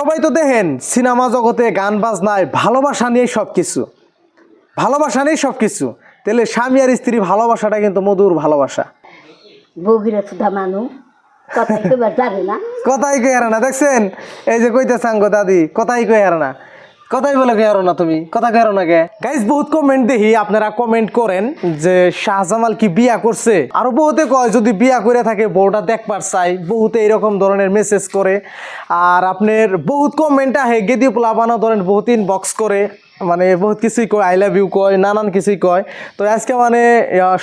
সবাই তো দেখেন সিনেমা জগতে গান বাজনায় ভালোবাসা নিয়ে সব কিছু ভালোবাসা নিয়ে সব কিছু তাহলে স্বামী আর স্ত্রী ভালোবাসাটা কিন্তু মধুর ভালোবাসা। সুধা মানু কথাই কই হারে না। দেখছেন? এই যে কইতে সাঙ্গ দাদি কথাই কই হারে না। কথাই বলে কই হারো না তুমি, কথা কই না কে? গাইজ বহুত কমেন্ট দেখি, আপনারা কমেন্ট করেন যে শাহজামাল কি বিয়া করছে? আরও বহুতে কয়, যদি বিয়া করে থাকে, বউটা দেখবার চাই। বহুতে এরকম ধরনের মেসেজ করে। আর আপনার বহুত কমেন্ট আহে গেদি প্লাবানো ধরেন বহুত ইনবক্স করে। মানে বহুত কিছুই কয় আই লাভ ইউ কয় নানান কিছুই কয়। তো আজকে মানে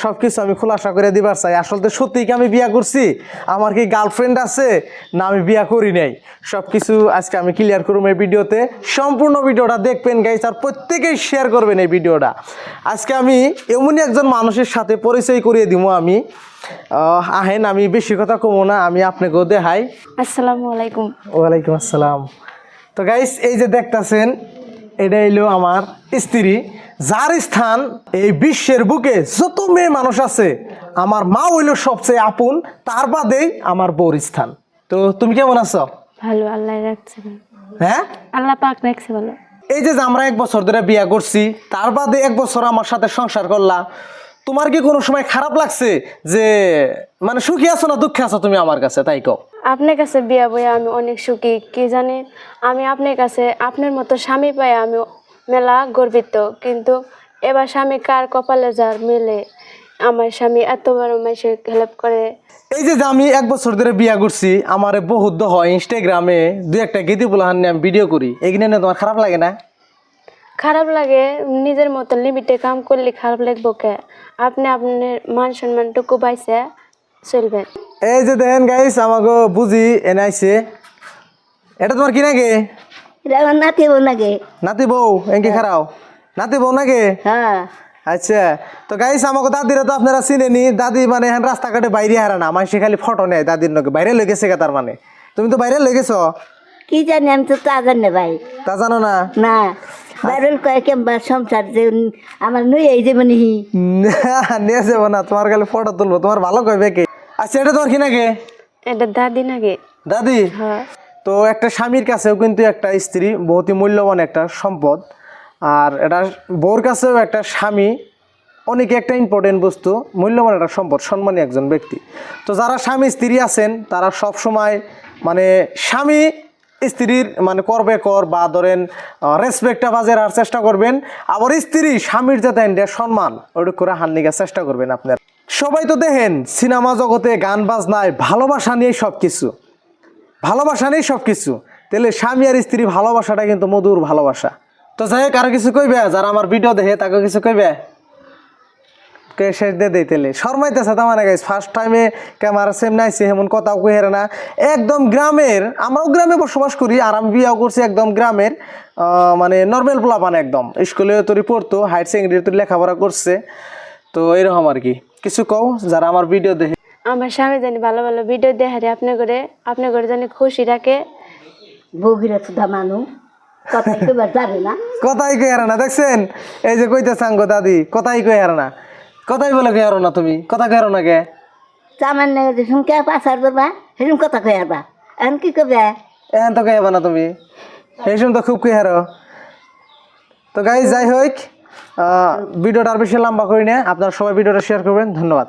সব কিছু আমি খোলাসা করে দিবার চাই। আসলে সত্যি কি আমি বিয়া করছি? আমার কি গার্লফ্রেন্ড আছে? না আমি বিয়া করি নাই। সব কিছু আজকে আমি ক্লিয়ার করব এই ভিডিওতে। সম্পূর্ণ ভিডিওটা দেখবেন গাইস আর প্রত্যেকেই শেয়ার করবেন এই ভিডিওটা। আজকে আমি এমনই একজন মানুষের সাথে পরিচয় করিয়ে দিব আমি। আহ, আহেন আমি বেশি কথা কমো না আমি আপনাকেও দেখাই। আসসালামু আলাইকুম। ওয়ালাইকুম আসসালাম। তো গাইস এই যে দেখতাছেন এটা এলো আমার স্ত্রী যার স্থান এই বিশ্বের বুকে যত মেয়ে মানুষ আছে আমার মা হইল সবচেয়ে আপন তার বাদেই আমার বউর স্থান। তো তুমি কেমন আছো? ভালো আল্লাহ রাখছে। হ্যাঁ? আল্লাহ পাক রাখছে ভালো। এই যে যে আমরা এক বছর ধরে বিয়া করছি তার বাদে এক বছর আমার সাথে সংসার করলা তোমার কি কোনো সময় খারাপ লাগছে যে মানে সুখী আছো না দুঃখে আছো তুমি আমার কাছে তাই কও? আপনার কাছে বিয়া বইয়া আমি অনেক সুখী কি জানি? আমি আপনার কাছে আপনার মতো স্বামী পাই আমি মেলা গর্বিত কিন্তু এবার স্বামী কার কপালে যার মেলে? আমার স্বামী এত বড় মাসে হেল্প করে। এই যে আমি এক বছর ধরে বিয়া করছি আমার বহুত হয় ইনস্টাগ্রামে দুই একটা গীতি পোলাহান নিয়ে আমি ভিডিও করি এগুলো নিয়ে তোমার খারাপ লাগে না? খারাপ লাগে নিজের মতো লিমিটে কাম করলে খারাপ লাগবো কে? আপনি আপনার মান সম্মানটুকু পাইছে চলবেন এই যে দেখেন গাইস আমাকে বুঝি এনাইছে এটা তোমার কি নাকি? এটা আমার নাতি বউ নাকি? নাতি বউ এনকি খারাও নাতি বউ নাকি? হ্যাঁ। আচ্ছা তো গাইস আমাকে দাদিরা তো আপনারা চিনেনি দাদি মানে এখন রাস্তাঘাটে বাইরে হারা না মানুষ খালি ফটো নেয় দাদির নকে বাইরে লই গেছে গা তার মানে। তুমি তো বাইরে লই গেছো? কি জানি আমি তো তা জানি না ভাই। তা জানো না? না। বাইরের কয়ে সংসার যে আমার নই এই যে মানে নিয়ে যাব না তোমার খালি ফটো তুলবো তোমার ভালো কইবে কে? আচ্ছা এটা তোমার কি নাকি? এটা দাদি নাকি? দাদি? হ্যাঁ। তো একটা স্বামীর কাছেও কিন্তু একটা স্ত্রী বহুতই মূল্যবান একটা সম্পদ। আর এটা বউর কাছেও একটা স্বামী অনেক একটা ইম্পর্টেন্ট বস্তু মূল্যবান একটা সম্পদ সম্মানী একজন ব্যক্তি। তো যারা স্বামী স্ত্রী আছেন তারা সব সময় মানে স্বামী স্ত্রীর মানে করবে কর বা ধরেন রেসপেক্টটা বাজে রাখার চেষ্টা করবেন। আবার স্ত্রী স্বামীর যাতে সম্মান ওটা করে হান্নিকার চেষ্টা করবেন আপনার। সবাই তো দেখেন, সিনেমা জগতে গান বাজনায় ভালোবাসা নিয়ে সব কিছু ভালোবাসা নেই সব কিছু তাহলে স্বামী আর স্ত্রী ভালোবাসাটা কিন্তু মধুর ভালোবাসা। তো যাই হোক, আরও কিছু কইবে? যারা আমার ভিডিও দেখে তাকে কিছু কইবে? কে শেষ দিয়ে দেই তেলে শর্মাইতেছে মানে গাইস ফার্স্ট টাইমে ক্যামেরা সেম নাইছে এমন কথাও কই হেরে না। একদম গ্রামের আমরাও গ্রামে বসবাস করি আর আমি বিয়াও করছি একদম গ্রামের আহ, মানে নর্মাল পোলাপান একদম। স্কুলে তোর পড়তো হায়ার সেকেন্ডারি তোর লেখাপড়া করছে। তো এরকম আর কি। কিছু কও যারা আমার ভিডিও দেখে আমার স্বামী জানি ভালো ভালো ভিডিও দেখারে আপনি করে আপনি করে জানি খুশি রাখে। বউগিরা সুধা মানু কথা কইবার জানে না। কথাই কই হারে না দেখছেন? এই যে কইতে সাঙ্গ দাদি কথাই কই হারে না। কথাই বলে কে না তুমি? কথা কে না কে? চামান নেই যে শুনকে পাসার করবা সেরকম কথা কে আরবা এখন কি করবে? এখন তো কইবা না তুমি? এই সময় তো খুব কে হারো তো গাইজ যাই হোক ভিডিওটা আর বেশি লম্বা করি না। আপনারা সবাই ভিডিওটা শেয়ার করবেন। ধন্যবাদ।